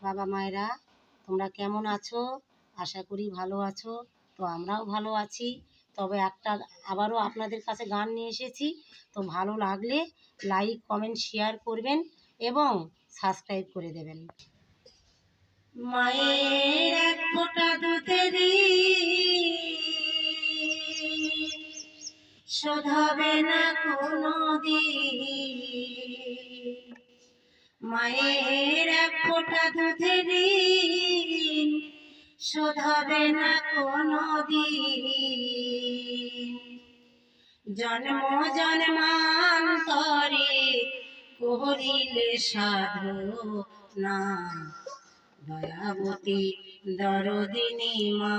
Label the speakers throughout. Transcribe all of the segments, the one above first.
Speaker 1: বাবা মায়েরা, তোমরা কেমন আছো? আশা করি ভালো আছো। তো আমরাও ভালো আছি। তবে একটা, আবারও আপনাদের কাছে গান নিয়ে এসেছি। তো ভালো লাগলে লাইক, কমেন্ট, শেয়ার করবেন এবং সাবস্ক্রাইব করে দেবেন। মায়ের এক ফোঁটা দুধেরই শোধাবে না কোনো মায়ের ফোঁটা দুধের শোধাবে না কোনো দিন জন্ম জন্মান্তরে করিলে সাধু না। দয়াবতী দরদিনী মা।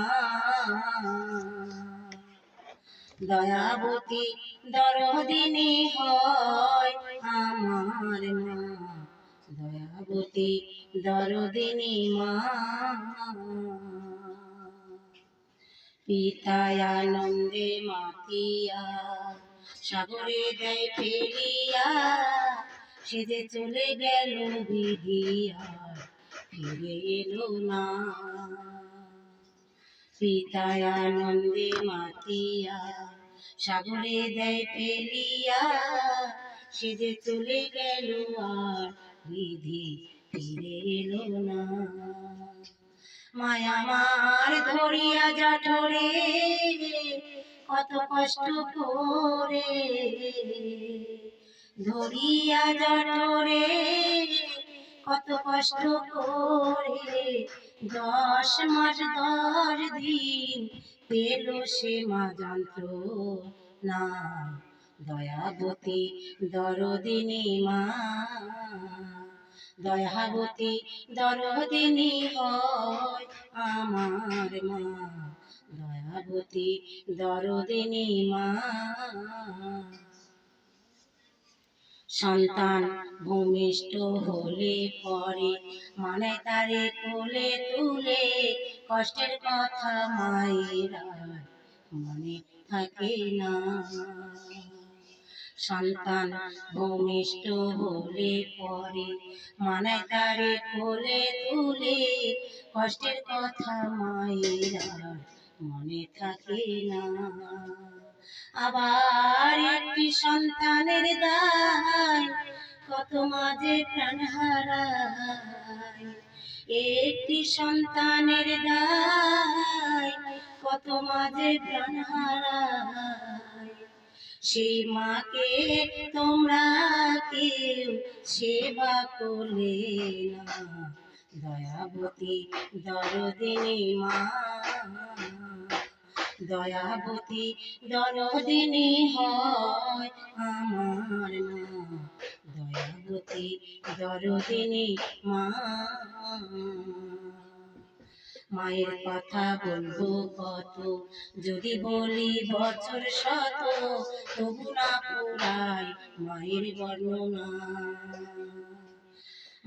Speaker 1: দয়াবতী দরদিনী হয় আমার মা। দয়াবতী দরদিনী মা। পিতায় আনন্দে মাতিয়া, সাগরে দেয় ফেলিয়া সে যে চলে গেল বিধিয়া ফিরে এলো না। পিতায় আনন্দে মাতিয়া, সাগরে দেয় ফেলিয়া সে যে চলে গেল আর বিধি ফিরে এলো না। মায়া মার ধরিয়া জঠরে কত কষ্ট করে। ধরিয়া জঠরে কত কষ্ট করে। দশ মাস দশ দিন পেল সে মা যন্ত্র না। দয়াবতী দরদিনী মা। দয়াবতী দরদিনী হয় আমার মা। দয়াবতী দরদিনী মা। সন্তান ভূমিষ্ঠ হলে পরে মানে তারে কোলে তুলে কষ্টের কথা মায়ের মনে থাকে না। সন্তান ভূমিষ্ঠ হলে পরে মানে তারে কোলে তুলে, কষ্টের কথা মায়ের মনে থাকে না। আবার একটি সন্তানের দায় কত মাঝে প্রাণ হারায়। একটি সন্তানের দায় কত মাঝে প্রাণ হারায়। সেই মাকে তোমরা কেউ সেবা করলে না। দয়াবতী দরদিনী মা, দয়াবতী দরদিনী হয় আমার মা। দয়াবতী দরদিনী মা। মায়ের কথা বলব কত? যদি বলি বছর শত, তবু না পুরাই মায়ের বর্ণনা।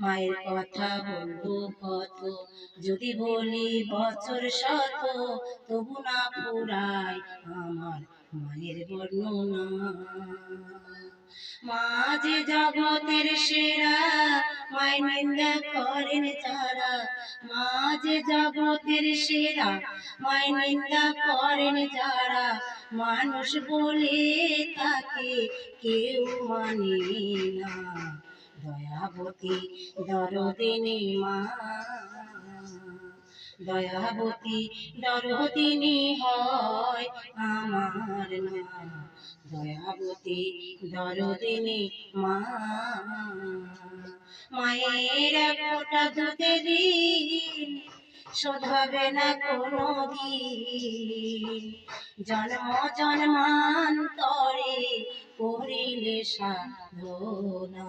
Speaker 1: মায়ের কথা বলব কত? যদি বলি বছর শত, তবু না পুরাই আমার মায়ের বর্ণনা। মা যে জগতের সেরা মায়ের নিন্দা করেন তারা মা যে জগতের সেরা মায়ের নিন্দা করেন যারা। মানুষ বলে তাকে কেউ মানে না। দয়াবতী দরদিনী মা দয়াবতী দরদিনী হয় আমার মা দয়াবতী দরদিনী মা। মায়ের এক ফোঁটা দুধের ঋণ শোধাবে না কোনো দিন জন্ম জন্মান্তরে করিলে সাধনা।